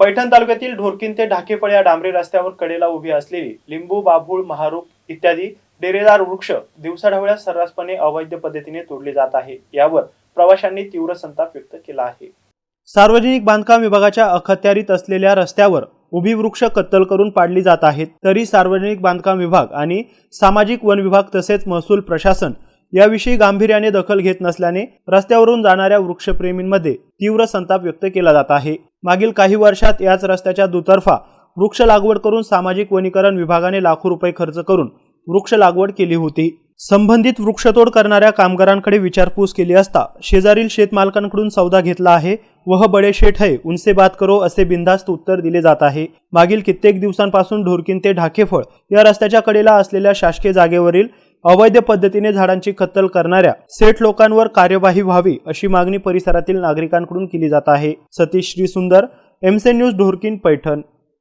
पैठण तालुक्यातील ढोरकिन ते ढाकेफळ या डांबरी रस्त्यावर कडेला उभी असलेली लिंबू बाभूळ महारूप इत्यादी डेरेदार वृक्ष दिवसाढवळ्या सर्रासपणे अवैध पद्धतीने तोडले जात आहे. यावर प्रवाशांनी तीव्र संताप व्यक्त केला आहे. सार्वजनिक बांधकाम विभागाच्या अखत्यारीत असलेल्या रस्त्यावर उभी वृक्ष कत्तल करून पाडली जात आहेत. तरी सार्वजनिक बांधकाम विभाग आणि सामाजिक वन विभाग तसेच महसूल प्रशासन याविषयी गांभीर्याने दखल घेत नसल्याने रस्त्यावरून जाणाऱ्या वृक्षप्रेमींमध्ये तीव्र संताप व्यक्त केला जात आहे. मागील काही वर्षात याच रस्त्याच्या दुतर्फा वृक्ष लागवड करून सामाजिक वनीकरण विभागाने लाखो रुपये खर्च करून वृक्ष लागवड केली होती. संबंधित वृक्षतोड करणाऱ्या कामगारांकडे विचारपूस केली असता शेजारील शेतमालकांकडून सौदा घेतला आहे. वह बडे शेठ है उनसे बात करो असे बिनधास्त उत्तर दिले जात आहे. मागील कित्येक दिवसांपासून ढोरकिन ते ढाकेफळ या रस्त्याच्या कडेला असलेल्या शासकीय जागेवरील अवैध पद्धतीने झाडांची कत्तल करणाऱ्या सेठ लोकांवर कार्यवाही व्हावी अशी मागणी परिसरातील नागरिकांकडून केली जात आहे. सतीश श्रीसुंदर एमसे न्यूज ढोरकीन पैठण.